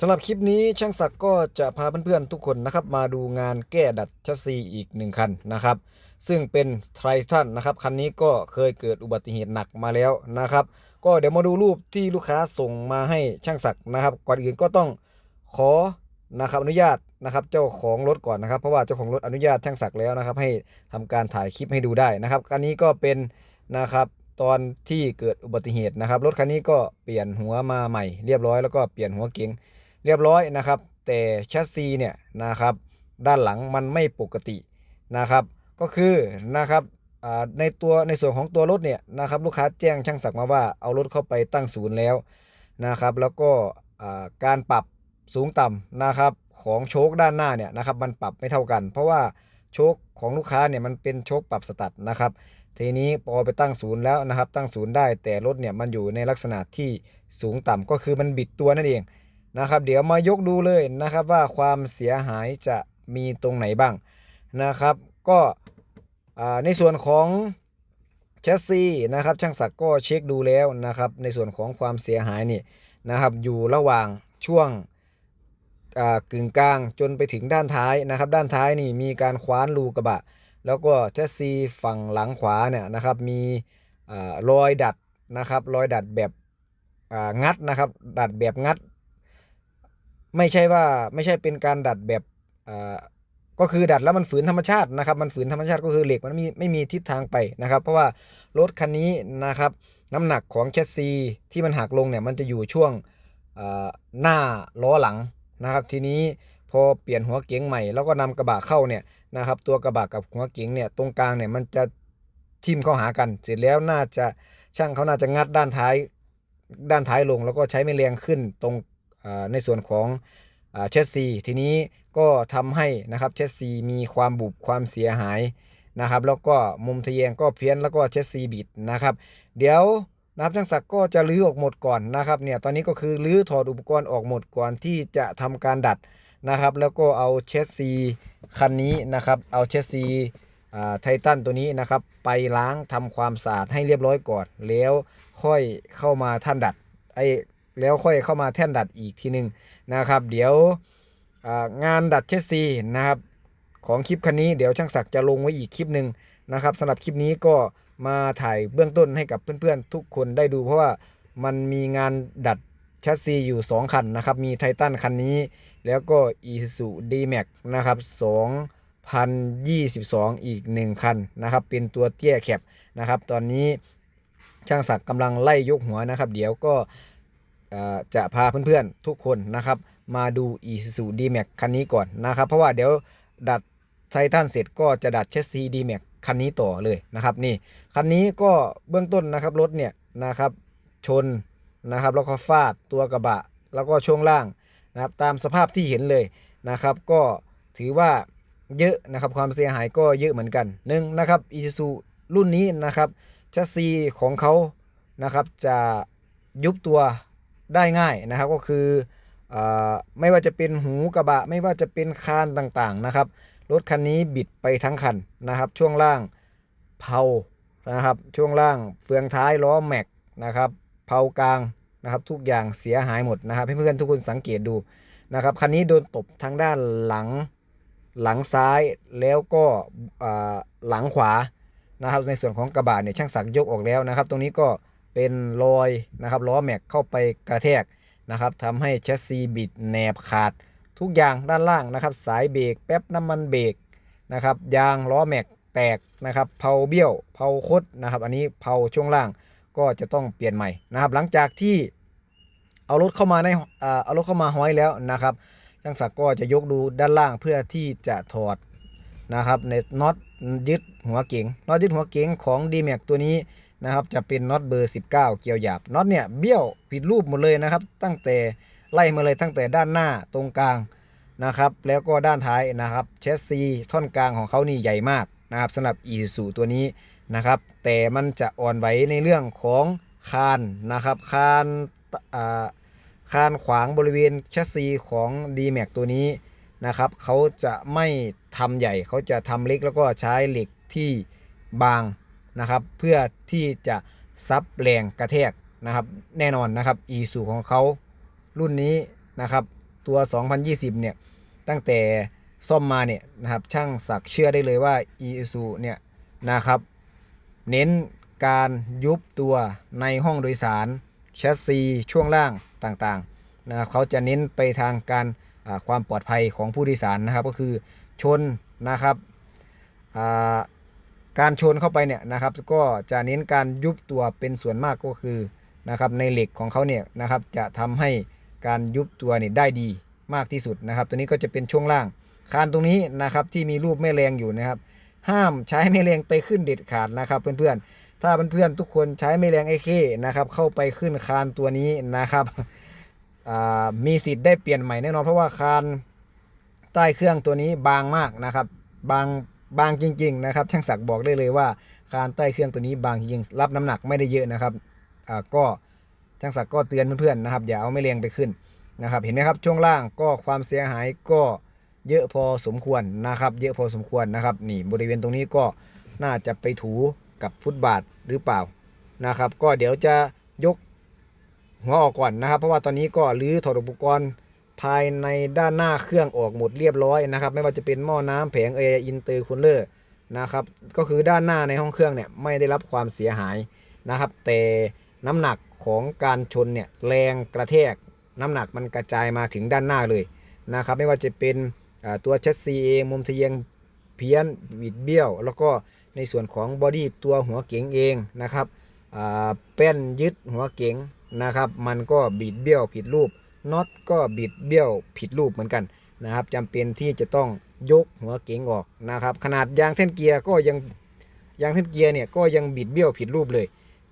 สำหรับคลิปนี้ช่างศักดิ์ก็จะพาเพื่อนๆทุกคนนะครับ มาดูงานแก้ดัดชัสซีอีกหนึ่งคันนะครับ ซึ่งเป็นไททันนะครับ คันนี้ก็เคยเกิดอุบัติเหตุหนักมาแล้วนะครับ ก็เดี๋ยวมาดูรูปที่ลูกค้าส่งมาให้ช่างศักดิ์นะครับ ก่อนอื่นก็ต้องขอนะครับอนุญาตนะครับเจ้าของรถก่อนนะครับ เพราะว่าเจ้าของรถอนุญาตช่างศักดิ์แล้วนะครับ ให้ทำการถ่ายคลิปให้ดูได้นะครับคันนี้ก็เป็นนะครับตอนที่เกิดอุบัติเหตุนะครับรถคันนี้ก็เปลี่ยนหัวมาใหม่เรียบร้อยแล้วก็เปลี่ยนหัวเก๋ง เรียบร้อยนะครับ แต่แชสซีเนี่ยนะครับด้านหลังมันไม่ปกตินะครับ ก็คือนะครับในตัวในส่วนของตัวรถเนี่ยนะครับลูกค้าแจ้งช่างศักดิ์มาว่าเอารถเข้าไปตั้งศูนย์แล้วนะครับแล้วก็การปรับสูงต่ำนะครับของโชคด้านหน้าเนี่ยนะครับมันปรับไม่เท่ากัน เพราะว่าโชคของลูกค้าเนี่ยมันเป็นโชคปรับสตัดนะครับทีนี้พอไปตั้งศูนย์แล้วนะครับตั้งศูนย์ได้แต่รถเนี่ยมันอยู่ในลักษณะที่สูงต่ำก็คือมันบิดตัวนั่นเอง นะครับ เดี๋ยวมายกดูเลยนะครับว่าความเสียหายจะมีตรงไหนบ้างนะครับ ก็ในส่วนของแชสซีนะครับช่างศักดิ์ก็เช็คดูแล้วนะครับ ในส่วนของความเสียหายนี่นะครับอยู่ระหว่างช่วงกึ่งกลางจนไปถึงด้านท้ายนะครับ ด้านท้ายนี่มีการคว้านรูกระบะ แล้วก็แชสซีฝั่งหลังขวาเนี่ยนะครับมีรอยดัดนะครับรอยดัดแบบงัดนะครับดัดแบบงัด ไม่ใช่ว่าไม่ใช่เป็นการดัดแบบอ่าก็คือดัดแล้วมันฝืนธรรมชาตินะครับ มันฝืนธรรมชาติก็คือเหล็กมันไมีไม่มีทิศทางไปนะครับ เพราะว่ารถคันนี้นะครับน้ำหนักของแชสซีที่มันหักลงเนี่ยมันจะอยู่ช่วงอ่าหน้าล้อหลังนะครับ ทีนี้พอเปลี่ยนหัวเก๋งใหม่แล้วก็นำกระบะเข้าเนี่ยนะครับ ตัวกระบะกับหัวเก๋งเนี่ยตรงกลางเนี่ยมันจะทิ่มเข้าหากัน เสร็จแล้วน่าจะช่างเขาน่าจะงัดด้านท้ายด้านท้ายลง แล้วก็ใช้ไม่แรงขึ้นตรง ในส่วนของเชสซีทีนี้ก็ทำให้นะครับเชสซีมีความบุบความเสียหายนะครับแล้วก็มุมทะแยงก็เพี้ยนแล้วก็เชสซีบิดนะครับเดี๋ยวนะครับช่างศักดิ์ก็จะลื้อออกหมดก่อนนะครับเนี่ยตอนนี้ก็คือลื้อถอดอุปกรณ์ออกหมดก่อนที่จะทำการดัดนะครับแล้วก็เอาเชสซีคันนี้นะครับเอาเชสซีไททันตัวนี้นะครับไปล้างทำความสะอาดให้เรียบร้อยก่อน แล้วค่อยเข้ามาท่านดัดไอ้ แล้วค่อยเข้ามาแท่นดัดอีกทีหนึ่งนะครับ เดี๋ยวงานดัดเชสซีนะครับของคลิปคันนี้เดี๋ยวช่างศักดิ์จะลงไว้อีกคลิปหนึ่งนะครับสำหรับคลิปนี้ก็มาถ่ายเบื้องต้นให้กับเพื่อนๆ ทุกคนได้ดูเพราะว่ามันมีงานดัดแชสซีอยู่ 2 คันนะครับ มีไททันคันนี้ แล้วก็ Isuzu D-Max นะครับ2022 อีก 1 คันนะครับ เป็นตัวเตี้ยแคบนะครับ ตอนนี้ช่างศักดิ์กำลังไล่ยกหัวนะครับ เดี๋ยวก็ จะพาเพื่อนๆทุกคนนะครับ มาดู Isuzu D-Max คันนี้ก่อนนะครับ เพราะว่าเดี๋ยวดัดไททันเสร็จก็จะดัดเชสซี D-Max คันนี้ต่อเลยนะครับนี่คันนี้ก็เบื้องต้นนะครับรถเนี่ยนะครับชนนะครับแล้วก็ฟาดตัวกระบะ แล้วก็ช่วงล่างนะครับตามสภาพที่เห็นเลยนะครับ ก็ถือว่าเยอะนะครับความเสียหายก็เยอะเหมือนกันหนึ่งนะครับอีซูรุ่นนี้นะครับชัสซีของเขานะครับจะยุบตัว ได้ง่ายนะครับ ก็คืออไม่ว่าจะเป็นหูกระบะ ไม่ว่าจะเป็นคานต่างๆนะครับ รถคันนี้บิดไปทั้งคันนะครับ ช่วงล่างเผานะครับ ช่วงล่างเฟืองท้ายล้อแม็กนะครับเผากลางนะครับทุกอย่างเสียหายหมดนะครับให้เพื่อนทุกคนสังเกตดูนะครับคันนี้โดนตบทางด้านหลังหลังซ้ายแล้วก็หลังขวานะครับในส่วนของกระบะเนี่ยช่างสักยกออกแล้วนะครับ ตรงนี้ก็ เป็นรอยนะครับล้อแม็กเข้าไปกระแทกนะครับทำให้แชสซีบิดแหนบขาดทุกอย่างด้านล่างนะครับ สายเบรกแป๊บน้ำมันเบรกนะครับยางล้อแม็กแตกนะครับเผาเบี้ยวเผาคดนะครับ อันนี้เผาช่วงล่างก็จะต้องเปลี่ยนใหม่นะครับ หลังจากที่เอารถเข้ามาในเอารถเข้ามาห้อยแล้วนะครับช่างศักดิ์ก็จะยกดูด้านล่างเพื่อที่จะถอดนะครับในน็อตยึดหัวเก๋งน็อตยึดหัวเก๋งของ d m a x ตัวนี้ นะครับจะเป็นน็อตเบอร์ 19 เกี่ยวหยาบน็อตเนี่ยเบี้ยวผิดรูปหมดเลยนะครับ ตั้งแต่ไล่มาเลยตั้งแต่ด้านหน้าตรงกลางนะครับ แล้วก็ด้านท้ายนะครับเชสซีท่อนกลางของเขานี่ใหญ่มากนะครับสำหรับอีซูตัวนี้นะครับ แต่มันจะอ่อนไหวในเรื่องของคานนะครับคานคานขวางบริเวณแชสซีของ d m a x ตัวนี้นะครับเขาจะไม่ทำใหญ่เขาจะทำเล็กแล้วก็ใช้เหล็กที่บาง นะครับเพื่อที่จะซับแรงกระแทกนะครับแน่นอนนะครับอีสูของเขารุ่นนี้นะครับตัว 2020 เนี่ยตั้งแต่ซ่อมมาเนี่ยนะครับช่างศักเชื่อได้เลยว่า e s u เนี่ยนะครับเน้นการยุบตัวในห้องโดยสารแชสซีช่วงล่างต่างๆนะครับเขาจะเน้นไปทางการความปลอดภัยของผู้โดยสารนะครับก็คือชนนะครับอ่า การชนเข้าไปเนี่ยนะครับก็จะเน้นการยุบตัวเป็นส่วนมากก็คือนะครับในเหล็กของเขาเนี่ยนะครับจะทำให้การยุบตัวเนี่ยได้ดีมากที่สุดนะครับ ตัวนี้ก็จะเป็นช่วงล่าง คานตรงนี้นะครับที่มีรูปแม่แรงอยู่นะครับ ห้ามใช้แม่แรงไปขึ้นเด็ดขาดนะครับ เพื่อนๆ ถ้าเพื่อนๆทุกคนใช้แม่แรงไอเคนะครับเข้าไปขึ้นคานตัวนี้นะครับมีสิทธิ์ได้เปลี่ยนใหม่แน่นอนเพราะว่าคานใต้เครื่องตัวนี้บางมากนะครับ บาง บางจริง ๆ นะครับช่างศักดิ์บอกได้เลยว่าคานใต้เครื่องตัวนี้บางจริงรับน้ำหนักไม่ได้เยอะนะครับอ่าก็ช่างศักดิ์ก็เตือนเพื่อนๆนะครับอย่าเอาแม่แรงไปขึ้นนะครับเห็นไหมครับช่วงล่างก็ความเสียหายก็เยอะพอสมควรนะครับเยอะพอสมควรนะครับนี่บริเวณตรงนี้ก็น่าจะไปถูกับฟุตบาทหรือเปล่านะครับ ก็เดี๋ยวจะยกหัวออกก่อนนะครับ เพราะว่าตอนนี้ก็รื้อถอดอุปกรณ์ ภายในด้านหน้าเครื่องออกหมดเรียบร้อยนะครับ ไม่ว่าจะเป็นหม้อน้ำแผงเออินเตอร์คูลเลอร์นะครับก็คือด้านหน้าในห้องเครื่องเนี่ยไม่ได้รับความเสียหายนะครับ แต่น้ำหนักของการชนเนี่ยแรงกระแทกน้ำหนักมันกระจายมาถึงด้านหน้าเลยนะครับ ไม่ว่าจะเป็นตัวแชสซีเองมุมทะเยงเพี้ยนบิดเบี้ยว แล้วก็ในส่วนของบอดี้ตัวหัวเก๋งเองนะครับอ่าแป้นยึดหัวเก๋งนะครับ มันก็บิดเบี้ยวผิดรูป น็อตก็บิดเบี้ยวผิดรูปเหมือนกันนะครับจำเป็นที่จะต้องยกหัวเก๋งออกนะครับขนาดยางเท่นเกียร์ก็ยังยางเท่นเกียร์เนี่ยก็ยังบิดเบี้ยวผิดรูปเลย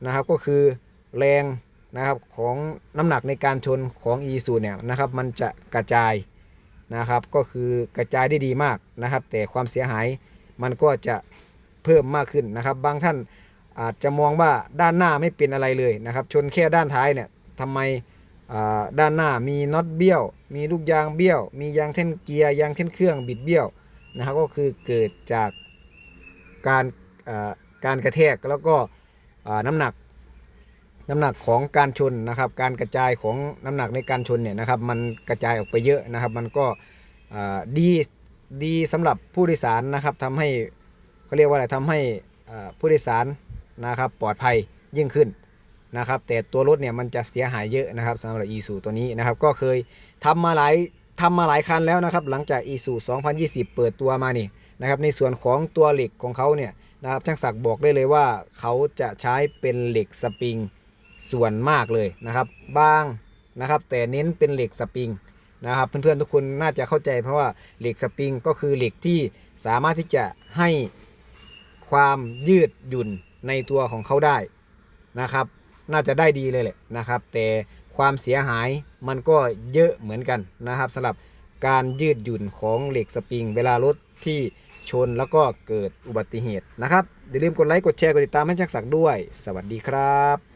นะครับก็คือแรงนะครับของน้ำหนักในการชนของ e ซูเนี่ยนะครับมันจะกระจายนะครับก็คือกระจายได้ดีมากนะครับ แต่ความเสียหายมันก็จะเพิ่มมากขึ้นนะครับ บางท่านอาจจะมองว่าด้านหน้าไม่เป็นอะไรเลยนะครับ ชนแค่ด้านท้ายเนี่ยทำไม ด้านหน้ามีน็อตเบี้ยว มีลูกยางเบี้ยว มียางเท่นเกียร์ยางเท่นเครื่องบิดเบี้ยวนะครับก็คือเกิดจากการการกระแทกแล้วก็น้ำหนักน้ำหนักของการชนนะครับ การกระจายของน้ำหนักในการชนเนี่ยนะครับมันกระจายออกไปเยอะนะครับ มันก็ดีดีสำหรับผู้โดยสารนะครับทำให้เขาเรียกว่าอะไรทำให้ผู้โดยสารนะครับปลอดภัยยิ่งขึ้น นะครับแต่ตัวรถเนี่ยมันจะเสียหายเยอะนะครับสำหรับ e ซูตัวนี้นะครับก็เคยทำมาหลายทำมาหลายคันแล้วนะครับหลังจาก e ซู2020 เปิดตัวมานี่นะครับในส่วนของตัวเหล็กของเขาเนี่ยนะครับช่างศักดิ์บอกได้เลยว่าเขาจะใช้เป็นเหล็กสปริงส่วนมากเลยนะครับบางนะครับแต่เน้นเป็นเหล็กสปริงนะครับเพื่อนๆทุกคนน่าจะเข้าใจเพราะว่าเหล็กสปริงก็คือเหล็กที่สามารถที่จะให้ความยืดหยุ่นในตัวของเขาได้นะครับ น่าจะได้ดีเลยแหละนะครับ แต่ความเสียหายมันก็เยอะเหมือนกันนะครับสำหรับการยืดหยุ่นของเหล็กสปริง เวลารถที่ชนแล้วก็เกิดอุบัติเหตุนะครับอย่าลืมกดไลค์กดแชร์กดติดตามให้ช่างศักดิ์ด้วย สวัสดีครับ